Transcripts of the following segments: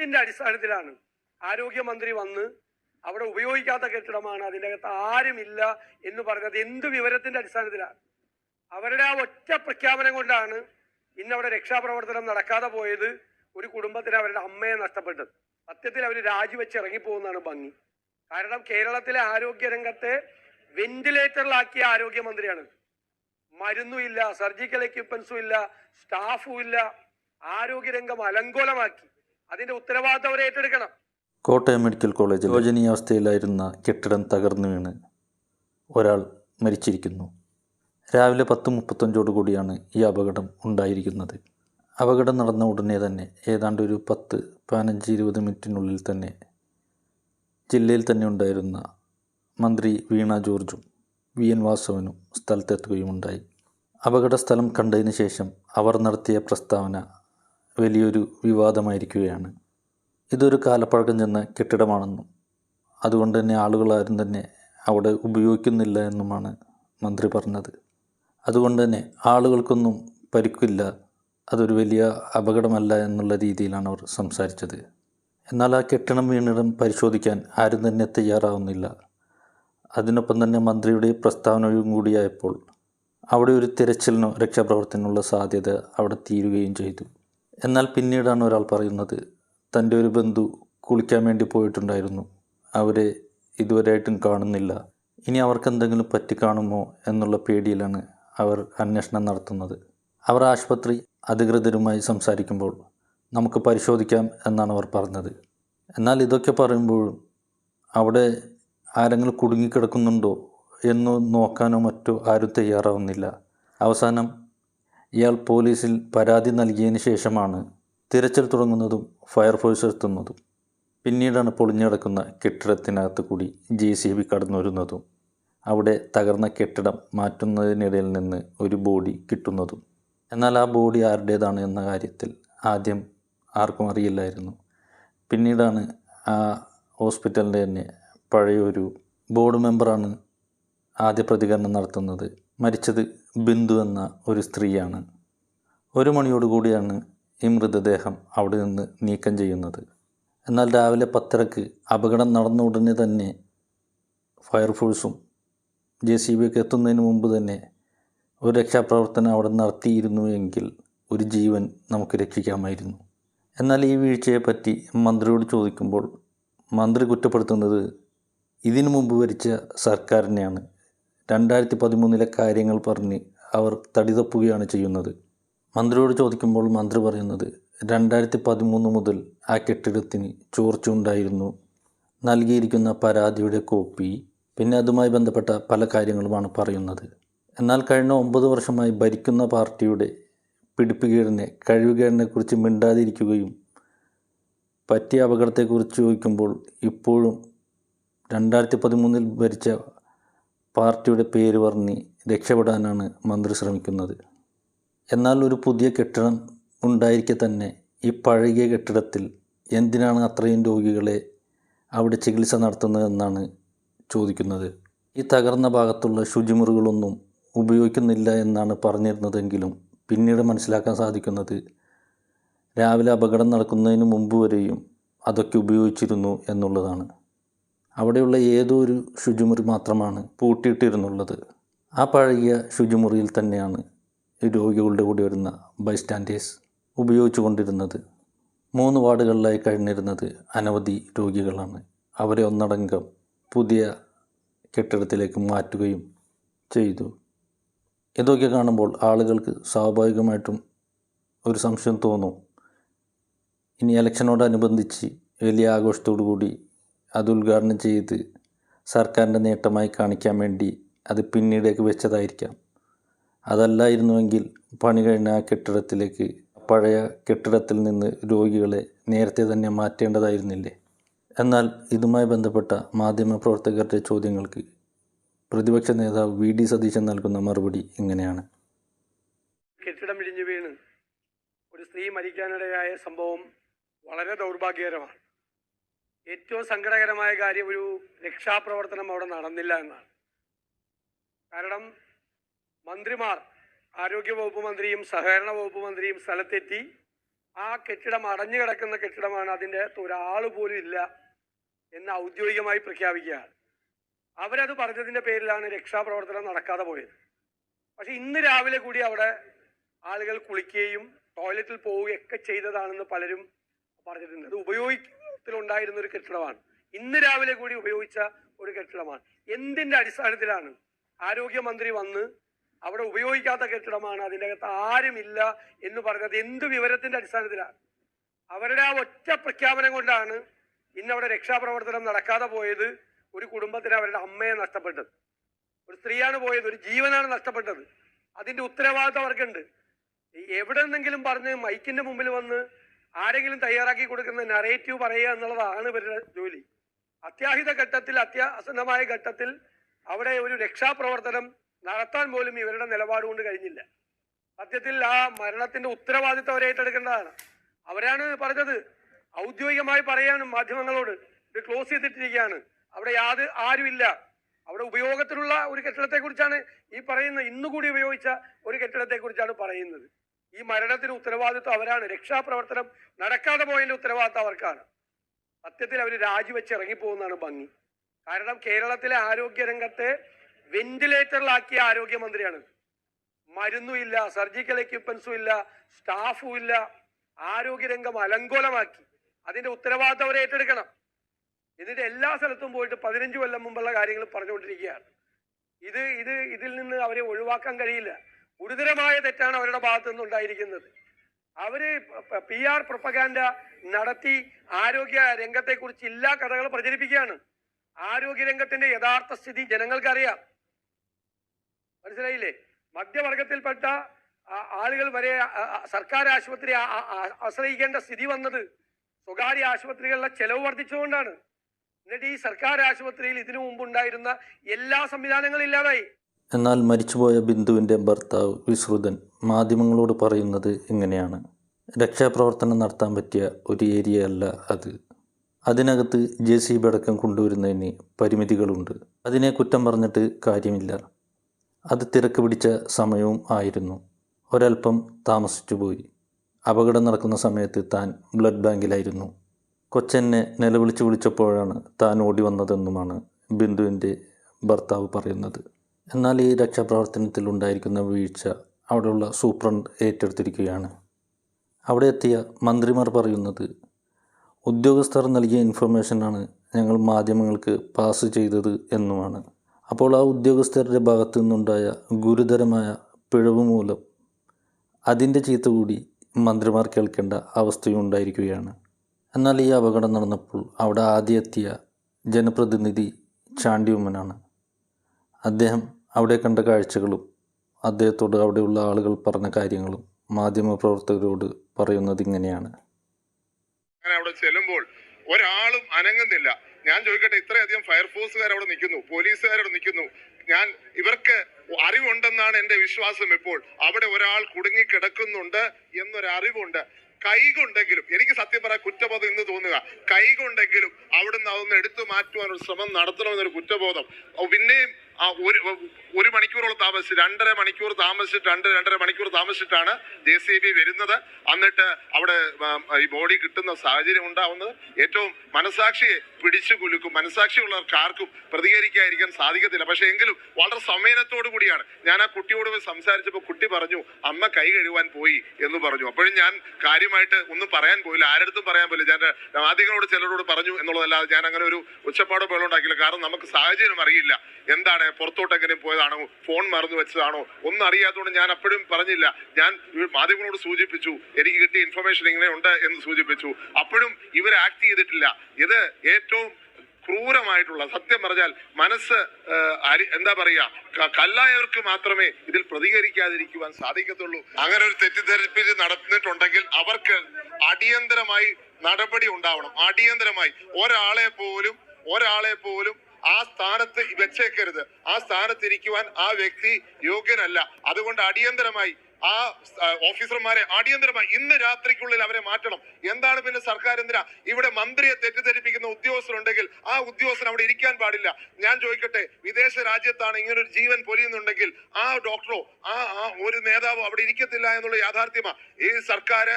ഇതിന്റെ അടിസ്ഥാനത്തിലാണ് ആരോഗ്യമന്ത്രി വന്ന് അവിടെ ഉപയോഗിക്കാത്ത കെട്ടിടമാണ് അതിന്റെ അകത്ത് ആരുമില്ല എന്ന് പറഞ്ഞത് എന്ത് വിവരത്തിന്റെ അടിസ്ഥാനത്തിലാണ്? അവരുടെ ആ ഒറ്റ പ്രഖ്യാപനം കൊണ്ടാണ് ഇന്നവിടെ രക്ഷാപ്രവർത്തനം നടക്കാതെ പോയത് ഒരു കുടുംബത്തിന് അവരുടെ അമ്മയെ നഷ്ടപ്പെട്ടത്. സത്യത്തിൽ അവർ രാജിവെച്ച് ഇറങ്ങിപ്പോകുന്നതാണ് ഭംഗി. കാരണം കേരളത്തിലെ ആരോഗ്യ രംഗത്തെ വെന്റിലേറ്ററിലാക്കിയ ആരോഗ്യമന്ത്രിയാണ്. മരുന്നും ഇല്ല സർജിക്കൽ എക്യുപ്മെന്റ്സും ഇല്ല സ്റ്റാഫും ഇല്ല ആരോഗ്യരംഗം അലങ്കോലമാക്കി. അതിന്റെ ഉത്തരവാദിത്തം അവർ ഏറ്റെടുക്കണം. കോട്ടയം മെഡിക്കൽ കോളേജിൽ ശോചനീയാവസ്ഥയിലായിരുന്ന കെട്ടിടം തകർന്നു വീണ് ഒരാൾ മരിച്ചിരിക്കുന്നു. രാവിലെ പത്ത് മുപ്പത്തഞ്ചോടു കൂടിയാണ് ഈ അപകടം ഉണ്ടായിരിക്കുന്നത്. അപകടം നടന്ന ഉടനെ തന്നെ ഏതാണ്ട് ഒരു പത്ത് പതിനഞ്ച് ഇരുപത് മിനിറ്റിനുള്ളിൽ തന്നെ ജില്ലയിൽ തന്നെ ഉണ്ടായിരുന്ന മന്ത്രി വീണ ജോർജും വി എൻ വാസവനും സ്ഥലത്തെത്തുകയുമുണ്ടായി. അപകട സ്ഥലം കണ്ടതിന് ശേഷം അവർ നടത്തിയ പ്രസ്താവന വലിയൊരു വിവാദമായിരിക്കുകയാണ്. ഇതൊരു കാലപ്പഴക്കം ചെന്ന കെട്ടിടമാണെന്നും അതുകൊണ്ട് തന്നെ ആളുകളാരും തന്നെ അവിടെ ഉപയോഗിക്കുന്നില്ല എന്നുമാണ് മന്ത്രി പറഞ്ഞത്. അതുകൊണ്ട് തന്നെ ആളുകൾക്കൊന്നും പരിക്കില്ല അതൊരു വലിയ അപകടമല്ല എന്നുള്ള രീതിയിലാണ് അവർ സംസാരിച്ചത്. എന്നാൽ ആ കെട്ടിടം വീണിടം പരിശോധിക്കാൻ ആരും തന്നെ തയ്യാറാവുന്നില്ല. അതിനൊപ്പം തന്നെ മന്ത്രിയുടെ പ്രസ്താവനയും കൂടിയായപ്പോൾ അവിടെ ഒരു തിരച്ചിലിനോ രക്ഷാപ്രവർത്തനമുള്ള സാധ്യത അവിടെ തീരുകയും ചെയ്തു. എന്നാൽ പിന്നീടാണ് ഒരാൾ പറയുന്നത് തന്റെ ഒരു ബന്ധു കുളിക്കാൻ വേണ്ടി പോയിട്ടുണ്ടായിരുന്നു. അവരെ ഇതുവരെയായിട്ടും കാണുന്നില്ല. ഇനി അവർക്ക് എന്തെങ്കിലും പറ്റിക്കാണുമോ എന്നുള്ള പേടിയിലാണ് അവർ അന്വേഷണം നടത്തുന്നത്. അവർ ആശുപത്രി അധികൃതരുമായി സംസാരിക്കുമ്പോൾ നമുക്ക് പരിശോധിക്കാം എന്നാണ് അവർ പറഞ്ഞത്. എന്നാൽ ഇതൊക്കെ പറയുമ്പോഴും അവിടെ ആരെങ്കിലും കുടുങ്ങിക്കിടക്കുന്നുണ്ടോ എന്ന് നോക്കാനോ മറ്റോ ആരും തയ്യാറാവുന്നില്ല. അവസാനം ഇയാൾ പോലീസിൽ പരാതി നൽകിയതിന് ശേഷമാണ് തിരച്ചിൽ തുടങ്ങുന്നതും ഫയർഫോഴ്സ് എത്തുന്നതും. പിന്നീടാണ് പൊളിഞ്ഞടക്കുന്ന കെട്ടിടത്തിനകത്ത് കൂടി ജെ സി ബി കടന്നുവരുന്നതും അവിടെ തകർന്ന കെട്ടിടം മാറ്റുന്നതിനിടയിൽ നിന്ന് ഒരു ബോഡി കിട്ടുന്നതും. എന്നാൽ ആ ബോഡി ആരുടേതാണ് എന്ന കാര്യത്തിൽ ആദ്യം ആർക്കും അറിയില്ലായിരുന്നു. പിന്നീടാണ് ആ ഹോസ്പിറ്റലിന്റെ തന്നെ പഴയൊരു ബോർഡ് മെമ്പറാണ് ആദ്യ പ്രതികരണം നടത്തുന്നത്. മരിച്ചത് ബിന്ദു എന്ന ഒരു സ്ത്രീയാണ്. ഒരു മണിയോടുകൂടിയാണ് ഈ മൃതദേഹം അവിടെ നിന്ന് നീക്കം ചെയ്യുന്നത്. എന്നാൽ രാവിലെ പത്തരക്ക് അപകടം നടന്ന ഉടനെ തന്നെ ഫയർഫോഴ്സും ജെ സി ബി ഒക്കെ എത്തുന്നതിന് മുമ്പ് തന്നെ ഒരു രക്ഷാപ്രവർത്തനം അവിടെ നടത്തിയിരുന്നു എങ്കിൽ ഒരു ജീവൻ നമുക്ക് രക്ഷിക്കാമായിരുന്നു. എന്നാൽ ഈ വീഴ്ചയെപ്പറ്റി മന്ത്രിയോട് ചോദിക്കുമ്പോൾ മന്ത്രി കുറ്റപ്പെടുത്തുന്നത് ഇതിനു മുമ്പ് ഭരിച്ച സർക്കാരിനെയാണ് രണ്ടായിരത്തി പതിമൂന്നിലെ കാര്യങ്ങൾ പറഞ്ഞ് അവർ തടിതപ്പുകയാണ് ചെയ്യുന്നത്. മന്ത്രിയോട് ചോദിക്കുമ്പോൾ മന്ത്രി പറയുന്നത് രണ്ടായിരത്തി പതിമൂന്ന് മുതൽ ആ കെട്ടിടത്തിന് ചോർച്ച ഉണ്ടായിരുന്നു നൽകിയിരിക്കുന്ന പരാതിയുടെ കോപ്പി പിന്നെ അതുമായി ബന്ധപ്പെട്ട പല കാര്യങ്ങളുമാണ് പറയുന്നത്. എന്നാൽ കഴിഞ്ഞ ഒമ്പത് വർഷമായി ഭരിക്കുന്ന പാർട്ടിയുടെ പിടിപ്പുകേടിനെ കഴിവുകേടിനെക്കുറിച്ച് മിണ്ടാതിരിക്കുകയും പറ്റിയ അപകടത്തെക്കുറിച്ച് ചോദിക്കുമ്പോൾ ഇപ്പോഴും രണ്ടായിരത്തി പതിമൂന്നിൽ ഭരിച്ച പാർട്ടിയുടെ പേര് പറഞ്ഞ് രക്ഷപ്പെടാനാണ് മന്ത്രി ശ്രമിക്കുന്നത്. എന്നാൽ ഒരു പുതിയ കെട്ടിടം ഉണ്ടായിരിക്കെ തന്നെ ഈ പഴകിയ കെട്ടിടത്തിൽ എന്തിനാണ് അത്രയും രോഗികളെ അവിടെ ചികിത്സ നടത്തുന്നതെന്നാണ് ചോദിക്കുന്നത്. ഈ തകർന്ന ഭാഗത്തുള്ള ശുചിമുറികളൊന്നും ഉപയോഗിക്കുന്നില്ല എന്നാണ് പറഞ്ഞിരുന്നതെങ്കിലും പിന്നീട് മനസ്സിലാക്കാൻ സാധിക്കുന്നത് രാവിലെ അപകടം നടക്കുന്നതിന് മുമ്പ് വരെയും അതൊക്കെ ഉപയോഗിച്ചിരുന്നു എന്നുള്ളതാണ്. അവിടെയുള്ള ഏതോ ഒരു ശുചിമുറി മാത്രമാണ് പൂട്ടിയിട്ടിരുന്നുള്ളത്. ആ പഴകിയ ശുചിമുറിയിൽ തന്നെയാണ് രോഗികളുടെ കൂടി വരുന്ന ബൈസ്റ്റാൻഡേഴ്സ് ഉപയോഗിച്ചു കൊണ്ടിരുന്നത് മൂന്ന് വാർഡുകളിലായി കഴിഞ്ഞിരുന്നത് അനവധി രോഗികളാണ്. അവരെ ഒന്നടങ്കം പുതിയ കെട്ടിടത്തിലേക്ക് മാറ്റുകയും ചെയ്തു. ഇതൊക്കെ കാണുമ്പോൾ ആളുകൾക്ക് സ്വാഭാവികമായിട്ടും ഒരു സംശയം തോന്നും. ഇനി ഇലക്ഷനോടനുബന്ധിച്ച് വലിയ ആഘോഷത്തോടു കൂടി അത് ഉദ്ഘാടനം ചെയ്ത് സർക്കാരിന്റെ നേട്ടമായി കാണിക്കാൻ വേണ്ടി അത് പിന്നീടേക്ക് വെച്ചതായിരിക്കാം. അതല്ലായിരുന്നുവെങ്കിൽ പണി കഴിഞ്ഞ ആ കെട്ടിടത്തിലേക്ക് പഴയ കെട്ടിടത്തിൽ നിന്ന് രോഗികളെ നേരത്തെ തന്നെ മാറ്റേണ്ടതായിരുന്നില്ലേ? എന്നാൽ ഇതുമായി ബന്ധപ്പെട്ട മാധ്യമപ്രവർത്തകരുടെ ചോദ്യങ്ങൾക്ക് പ്രതിപക്ഷ നേതാവ് വി. ഡി. സതീശൻ നൽകുന്ന മറുപടി ഇങ്ങനെയാണ്. കെട്ടിടം ഇടിഞ്ഞു വീണ്. ഒരു സ്ത്രീ മരിക്കാനിടയായ സംഭവം വളരെ ദൗർഭാഗ്യകരമാണ്. ഏറ്റവും സങ്കടകരമായ കാര്യം ഒരു രക്ഷാപ്രവർത്തനം അവിടെ നടന്നില്ല എന്നാണ്. കാരണം മന്ത്രിമാർ ആരോഗ്യ വകുപ്പ് മന്ത്രിയും സഹകരണ വകുപ്പ് മന്ത്രിയും സ്ഥലത്തെത്തി ആ കെട്ടിടം അടഞ്ഞു കിടക്കുന്ന കെട്ടിടമാണ് അതിന്റെ അകത്ത് ഒരാൾ പോലും ഇല്ല എന്ന് ഔദ്യോഗികമായി പ്രഖ്യാപിക്കുകയാണ്. അവരത് പറഞ്ഞതിന്റെ പേരിലാണ് രക്ഷാപ്രവർത്തനം നടക്കാതെ പോയത്. പക്ഷെ ഇന്ന് രാവിലെ കൂടി അവിടെ ആളുകൾ കുളിക്കുകയും ടോയ്ലറ്റിൽ പോവുകയൊക്കെ ചെയ്തതാണെന്ന് പലരും പറഞ്ഞിട്ടുണ്ട്. അത് ഉപയോഗത്തിലുണ്ടായിരുന്ന ഒരു കെട്ടിടമാണ്. ഇന്ന് രാവിലെ കൂടി ഉപയോഗിച്ച ഒരു കെട്ടിടമാണ്. എന്തിന്റെ അടിസ്ഥാനത്തിലാണ് ആരോഗ്യമന്ത്രി വന്ന് അവിടെ ഉപയോഗിക്കാത്ത കെട്ടിടമാണ് അതിന്റെ അകത്ത് ആരുമില്ല എന്ന് പറഞ്ഞത്? എന്ത് വിവരത്തിന്റെ അടിസ്ഥാനത്തിലാണ്? അവരുടെ ആ ഒറ്റ പ്രഖ്യാപനം കൊണ്ടാണ് ഇന്ന് അവിടെ രക്ഷാപ്രവർത്തനം നടക്കാതെ പോയത് ഒരു കുടുംബത്തിന് അവരുടെ അമ്മയെ നഷ്ടപ്പെട്ടത്. ഒരു സ്ത്രീയാണ് പോയത് ഒരു ജീവനാണ് നഷ്ടപ്പെട്ടത്. അതിന്റെ ഉത്തരവാദിത്തം അവർക്കുണ്ട്. എവിടെ നിന്നെങ്കിലും പറഞ്ഞ് മൈക്കിന്റെ മുമ്പിൽ വന്ന് ആരെങ്കിലും തയ്യാറാക്കി കൊടുക്കുന്ന നറേറ്റീവ് പറയുക എന്നുള്ളതാണ് ഇവരുടെ ജോലി. അത്യാഹിത ഘട്ടത്തിൽ അത്യാസന്നമായ ഘട്ടത്തിൽ അവിടെ ഒരു രക്ഷാപ്രവർത്തനം നടത്താൻ പോലും ഇവരുടെ നിലപാട് കൊണ്ട് കഴിഞ്ഞില്ല. സത്യത്തിൽ ആ മരണത്തിന്റെ ഉത്തരവാദിത്തം അവരെ ഏറ്റെടുക്കേണ്ടതാണ് അവരാണ് പറഞ്ഞത് ഔദ്യോഗികമായി പറയാനും മാധ്യമങ്ങളോട് ഇത് ക്ലോസ് ചെയ്തിട്ടിരിക്കുകയാണ്. അവിടെ യാത് ആരുമില്ല. അവിടെ ഉപയോഗത്തിലുള്ള ഒരു കെട്ടിടത്തെ കുറിച്ചാണ് ഈ പറയുന്ന ഇന്നുകൂടി ഉപയോഗിച്ച ഒരു കെട്ടിടത്തെ കുറിച്ചാണ് പറയുന്നത്. ഈ മരണത്തിന് ഉത്തരവാദിത്വം അവരാണ്. രക്ഷാപ്രവർത്തനം നടക്കാതെ പോയതിന്റെ ഉത്തരവാദിത്വം അവർക്കാണ്. സത്യത്തിൽ അവർ രാജിവെച്ച് ഇറങ്ങിപ്പോകുന്നതാണ് ഭംഗി. കാരണം കേരളത്തിലെ ആരോഗ്യ രംഗത്തെ വെന്റിലേറ്ററിലാക്കിയ ആരോഗ്യമന്ത്രിയാണ്. മരുന്നും ഇല്ല സർജിക്കൽ എക്യുപ്മെന്റ്സും ഇല്ല സ്റ്റാഫും ഇല്ല. ആരോഗ്യരംഗം അലങ്കോലമാക്കി. അതിന്റെ ഉത്തരവാദിത്തം അവരെ ഏറ്റെടുക്കണം. എന്നിട്ട് എല്ലാ സ്ഥലത്തും പോയിട്ട് പതിനഞ്ച് കൊല്ലം മുമ്പുള്ള കാര്യങ്ങൾ പറഞ്ഞുകൊണ്ടിരിക്കുകയാണ്. ഇത് ഇത് ഇതിൽ നിന്ന് അവരെ ഒഴിവാക്കാൻ കഴിയില്ല. ഗുരുതരമായ തെറ്റാണ് അവരുടെ ഭാഗത്തു നിന്നുണ്ടായിരിക്കുന്നത് അവർ പി ആർ പ്രൊപ്പഗാൻഡ നടത്തി ആരോഗ്യ രംഗത്തെ കുറിച്ച് എല്ലാ കഥകൾ പ്രചരിപ്പിക്കുകയാണ്. ആരോഗ്യ രംഗത്തിന്റെ യഥാർത്ഥ സ്ഥിതി ജനങ്ങൾക്കറിയാം. മനസ്സിലായില്ലേ? മധ്യവർഗത്തിൽപ്പെട്ട ആളുകൾ വരെ സർക്കാർ ആശുപത്രി ആശ്രയിക്കേണ്ട സ്ഥിതി വന്നത് സ്വകാര്യ ആശുപത്രികളിലെ ചെലവ് വർദ്ധിച്ചുകൊണ്ടാണ്. എന്നിട്ട് ഈ സർക്കാർ ആശുപത്രിയിൽ ഇതിനു മുമ്പ് ഉണ്ടായിരുന്ന എല്ലാ സംവിധാനങ്ങളും ഇല്ലാതായി. എന്നാൽ മരിച്ചുപോയ ബിന്ദുവിന്റെ ഭർത്താവ് വിശ്രുതൻ മാധ്യമങ്ങളോട് പറയുന്നത് ഇങ്ങനെയാണ്. രക്ഷാപ്രവർത്തനം നടത്താൻ പറ്റിയ ഒരു ഏരിയ അല്ല അത്. അതിനകത്ത് ജെ സി ബി അടക്കം കൊണ്ടുവരുന്നതിന് പരിമിതികളുണ്ട്. അതിനെ കുറ്റം പറഞ്ഞിട്ട് കാര്യമില്ല. അത് തിരക്ക് പിടിച്ച സമയവും ആയിരുന്നു. ഒരൽപ്പം താമസിച്ചു പോയി. അപകടം നടക്കുന്ന സമയത്ത് താൻ ബ്ലഡ് ബാങ്കിലായിരുന്നു. കൊച്ചെന്നെ നിലവിളിച്ച് വിളിച്ചപ്പോഴാണ് താൻ ഓടി വന്നതെന്നുമാണ് ബിന്ദുവിന്റെ ഭർത്താവ് പറയുന്നത്. എന്നാൽ ഈ രക്ഷാപ്രവർത്തനത്തിൽ ഉണ്ടായിരിക്കുന്ന വീഴ്ച അവിടെയുള്ള സൂപ്രണ്ട് ഏറ്റെടുത്തിരിക്കുകയാണ്. അവിടെ എത്തിയ മന്ത്രിമാർ പറയുന്നത് ഉദ്യോഗസ്ഥർ നൽകിയ ഇൻഫർമേഷനാണ് ഞങ്ങൾ മാധ്യമങ്ങൾക്ക് പാസ് ചെയ്തത് എന്നുമാണ്. അപ്പോൾ ആ ഉദ്യോഗസ്ഥരുടെ ഭാഗത്തു നിന്നുണ്ടായ ഗുരുതരമായ പിഴവ് മൂലം അതിന്റെ ചീത്ത കൂടി മന്ത്രിമാർ കേൾക്കേണ്ട അവസ്ഥയുണ്ടായിരിക്കുകയാണ് എന്നാൽ ഈ അപകടം നടന്നപ്പോൾ അവിടെ ആദ്യം എത്തിയ ജനപ്രതിനിധി ചാണ്ടി ഉമ്മനാണ് അദ്ദേഹം അവിടെ കണ്ട കാഴ്ചകളും അദ്ദേഹത്തോട് അവിടെയുള്ള ആളുകൾ പറഞ്ഞ കാര്യങ്ങളും മാധ്യമപ്രവർത്തകരോട് പറയുന്നത് ഇങ്ങനെയാണ്. അവിടെ ചെല്ലുമ്പോൾ ഒരാളും അനങ്ങുന്നില്ല. ഞാൻ ചോദിക്കട്ടെ ഇത്രയധികം ഫയർഫോഴ്സുകാർ അവിടെ നിൽക്കുന്നു പോലീസുകാർ അവിടെ നിൽക്കുന്നു. ഞാൻ ഇവർക്ക് അറിവുണ്ടെന്നാണ് എന്റെ വിശ്വാസം ഇപ്പോൾ. അവിടെ ഒരാൾ കുടുങ്ങി കിടക്കുന്നുണ്ട് എന്നൊരു അറിവുണ്ട് കൈകൊണ്ടെങ്കിലും എനിക്ക് സത്യം പറയാൻ കുറ്റബോധം ഇന്ന് തോന്നുക കൈകൊണ്ടെങ്കിലും അവിടുന്ന് അതൊന്ന് എടുത്തു മാറ്റുവാനൊരു ശ്രമം നടത്തണമെന്നൊരു കുറ്റബോധം. പിന്നെയും ഒരു ഒരു മണിക്കൂറോളം താമസിച്ച് രണ്ടര മണിക്കൂർ താമസിച്ചിട്ട് രണ്ട് രണ്ടര മണിക്കൂർ താമസിച്ചിട്ടാണ് ജെ സി ബി വരുന്നത്. എന്നിട്ട് അവിടെ ഈ ബോഡി കിട്ടുന്ന സാഹചര്യം ഉണ്ടാവുന്നത് ഏറ്റവും മനസാക്ഷിയെ പിടിച്ചു കുലുക്കും മനസാക്ഷിയുള്ളവർക്ക് ആർക്കും പ്രതികരിക്കാതിരിക്കാൻ സാധിക്കത്തില്ല. പക്ഷെ എങ്കിലും വളരെ സംവേദനത്തോടു കൂടിയാണ് ഞാൻ ആ കുട്ടിയോട് സംസാരിച്ചപ്പോൾ കുട്ടി പറഞ്ഞു അമ്മ കൈ കഴുകാൻ പോയി എന്ന് പറഞ്ഞു. അപ്പോഴും ഞാൻ കാര്യമായിട്ട് ഒന്നും പറയാൻ പോയില്ല. ആരടുത്തും പറയാൻ പോയില്ല. ഞാൻ ആദ്യങ്ങളോട് ചിലരോട് പറഞ്ഞു എന്നുള്ളതല്ലാതെ ഞാൻ അങ്ങനെ ഒരു ഉച്ചപ്പാടോ പോലുണ്ടാക്കിയില്ല കാരണം നമുക്ക് സാഹചര്യം അറിയില്ല. എന്താണ് പുറത്തോട്ട് എങ്ങനെ പോയതാണോ ഫോൺ മറന്നു വെച്ചതാണോ? ഒന്നും അറിയാത്തതുകൊണ്ട് ഞാൻ അപ്പോഴും പറഞ്ഞില്ല. ഞാൻ മാധ്യമങ്ങളോട് സൂചിപ്പിച്ചു എനിക്ക് കിട്ടിയ ഇൻഫർമേഷൻ ഇങ്ങനെ ഉണ്ട് എന്ന് സൂചിപ്പിച്ചു. അപ്പോഴും ഇവർ ആക്ട് ചെയ്തിട്ടില്ല. ഇത് ഏറ്റവും ക്രൂരമായിട്ടുള്ള സത്യം പറഞ്ഞാൽ മനസ്സ് എന്താ പറയുക കല്ലായവർക്ക് മാത്രമേ ഇതിൽ പ്രതികരിക്കാതിരിക്കുവാൻ സാധിക്കത്തുള്ളൂ. അങ്ങനെ ഒരു തെറ്റിദ്ധരിപ്പിച്ച് നടന്നിട്ടുണ്ടെങ്കിൽ അവർക്ക് അടിയന്തരമായി നടപടി ഉണ്ടാവണം. അടിയന്തരമായി ഒരാളെ പോലും ഒരാളെ പോലും ആ സ്ഥാനത്ത് വെച്ചേക്കരുത്. ആ സ്ഥാനത്ത് ഇരിക്കുവാൻ ആ വ്യക്തി യോഗ്യനല്ല. അതുകൊണ്ട് അടിയന്തരമായി ആ ഓഫീസർമാരെ അടിയന്തരമായി ഇന്ന് രാത്രിക്കുള്ളിൽ അവരെ മാറ്റണം. എന്താണ് പിന്നെ സർക്കാർ എന്തിനാ ഇവിടെ മന്ത്രിയെ തെറ്റിദ്ധരിപ്പിക്കുന്ന ഉദ്യോഗസ്ഥരുണ്ടെങ്കിൽ ആ ഉദ്യോഗസ്ഥൻ അവിടെ ഇരിക്കാൻ പാടില്ല. ഞാൻ ചോദിക്കട്ടെ വിദേശ രാജ്യത്താണ് ഇങ്ങനൊരു ജീവൻ പൊലിയുന്നുണ്ടെങ്കിൽ ആ ഡോക്ടറോ ആ ഒരു നേതാവോ അവിടെ ഇരിക്കത്തില്ല എന്നുള്ള യാഥാർത്ഥ്യമാ. ഈ സർക്കാർ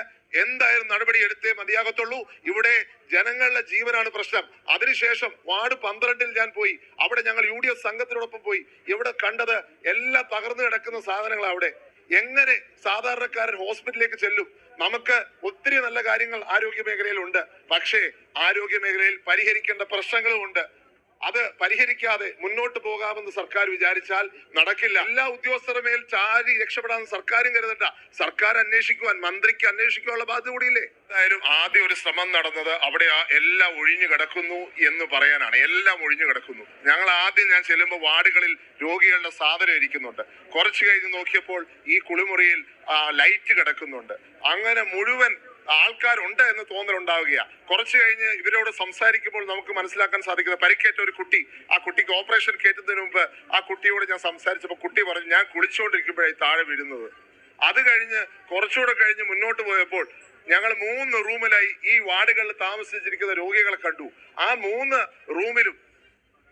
എന്തായാലും നടപടി എടുത്തേ മതിയാകത്തുള്ളൂ. ഇവിടെ ജനങ്ങളുടെ ജീവനാണ് പ്രശ്നം. അതിനുശേഷം വാർഡ് പന്ത്രണ്ടിൽ ഞാൻ പോയി. അവിടെ ഞങ്ങൾ യു ഡി എഫ് സംഘത്തിനോടൊപ്പം പോയി. ഇവിടെ കണ്ടത്? എല്ലാം തകർന്നു കിടക്കുന്ന സാധനങ്ങൾ അവിടെ. എങ്ങനെ സാധാരണക്കാരൻ ഹോസ്പിറ്റലിലേക്ക് ചെല്ലും? നമുക്ക് ഒത്തിരി നല്ല കാര്യങ്ങൾ ആരോഗ്യ മേഖലയിലുണ്ട്. പക്ഷേ ആരോഗ്യ മേഖലയിൽ പരിഹരിക്കേണ്ട പ്രശ്നങ്ങളും ഉണ്ട്. അത് പരിഹരിക്കാതെ മുന്നോട്ട് പോകാമെന്ന് സർക്കാർ വിചാരിച്ചാൽ നടക്കില്ല. എല്ലാ ഉദ്യോഗസ്ഥരുടെ മേൽ ചാരി രക്ഷപ്പെടാൻ സർക്കാരും കരുതണ്ട. സർക്കാർ അന്വേഷിക്കുവാൻ മന്ത്രിക്ക് അന്വേഷിക്കാനുള്ള ബാധ്യത കൂടിയില്ലേ? എന്തായാലും ആദ്യം ഒരു ശ്രമം നടന്നത് അവിടെ ആ എല്ലാം ഒഴിഞ്ഞു കിടക്കുന്നു എന്ന് പറയാനാണ്. എല്ലാം ഒഴിഞ്ഞു കിടക്കുന്നു. ഞങ്ങൾ ആദ്യം ഞാൻ ചെല്ലുമ്പോൾ വാർഡുകളിൽ രോഗികളുടെ സാധനം ഇരിക്കുന്നുണ്ട്. കുറച്ച് കഴിഞ്ഞ് നോക്കിയപ്പോൾ ഈ കുളിമുറിയിൽ ലൈറ്റ് കിടക്കുന്നുണ്ട്. അങ്ങനെ മുഴുവൻ ആൾക്കാരുണ്ട് എന്ന് തോന്നലുണ്ടാവുകയാണ് കുറച്ച് കഴിഞ്ഞ് ഇവരോട് സംസാരിക്കുമ്പോൾ നമുക്ക് മനസ്സിലാക്കാൻ സാധിക്കുന്ന പരിക്കേറ്റ ഒരു കുട്ടി ആ കുട്ടിക്ക് ഓപ്പറേഷൻ കയറ്റുന്നതിന് മുമ്പ് ആ കുട്ടിയോട് ഞാൻ സംസാരിച്ചപ്പോൾ കുട്ടി പറഞ്ഞു ഞാൻ കുളിച്ചുകൊണ്ടിരിക്കുമ്പോഴായി താഴെ വീഴുന്നത്. അത് കഴിഞ്ഞ് കുറച്ചുകൂടെ കഴിഞ്ഞ് മുന്നോട്ട് പോയപ്പോൾ ഞങ്ങൾ മൂന്ന് റൂമിലായി ഈ വാർഡുകളിൽ താമസിച്ചിരിക്കുന്ന രോഗികളെ കണ്ടു. ആ മൂന്ന് റൂമിലും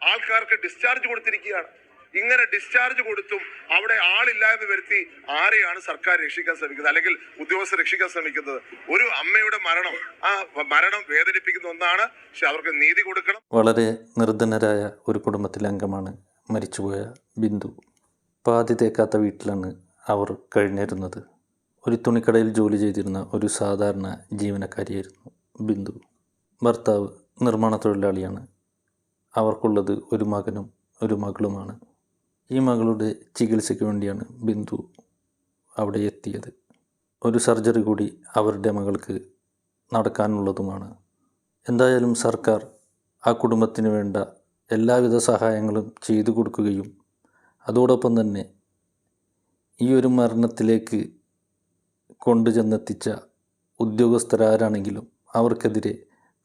ആൾക്കാർക്ക് ഡിസ്ചാർജ് കൊടുത്തിരിക്കുകയാണ്. ഇങ്ങനെ ഡിസ്ചാർജ് കൊടുത്തും അവിടെ ആളില്ല എന്ന് വരുത്തി ആരെയാണ് സർക്കാർ രക്ഷിക്കാൻ ശ്രമിക്കുന്നത്? അല്ലെങ്കിൽ ഉദ്യോഗസ്ഥർ രക്ഷിക്കാൻ ശ്രമിക്കുന്നത്? ഒരു അമ്മയുടെ മരണം ആ മരണം വേദനിപ്പിക്കുന്ന ഒന്നാണ്. പക്ഷെ അവർക്ക് നീതി കൊടുക്കണം. വളരെ നിർധനരായ ഒരു കുടുംബത്തിലെ അംഗമാണ് മരിച്ചുപോയ ബിന്ദു. പാതി തേക്കാത്ത വീട്ടിലാണ് അവർ കഴിഞ്ഞിരുന്നത്. ഒരു തുണിക്കടയിൽ ജോലി ചെയ്തിരുന്ന ഒരു സാധാരണ ജീവനക്കാരിയായിരുന്നു ബിന്ദു. ഭർത്താവ് നിർമ്മാണ തൊഴിലാളിയാണ്. അവർക്കുള്ളത് ഒരു മകനും ഒരു മകളുമാണ്. ഈ മകളുടെ ചികിത്സയ്ക്ക് വേണ്ടിയാണ് ബിന്ദു അവിടെ എത്തിയത്. ഒരു സർജറി കൂടി അവരുടെ മകൾക്ക് നടക്കാനുള്ളതുമാണ്. എന്തായാലും സർക്കാർ ആ കുടുംബത്തിന് വേണ്ട എല്ലാവിധ സഹായങ്ങളും ചെയ്തു കൊടുക്കുകയും അതോടൊപ്പം തന്നെ ഈ ഒരു മരണത്തിലേക്ക് കൊണ്ടുചെന്നെത്തിച്ച ഉദ്യോഗസ്ഥരാരാണെങ്കിലും അവർക്കെതിരെ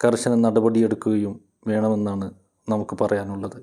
കർശന നടപടിയെടുക്കുകയും വേണമെന്നാണ് നമുക്ക് പറയാനുള്ളത്.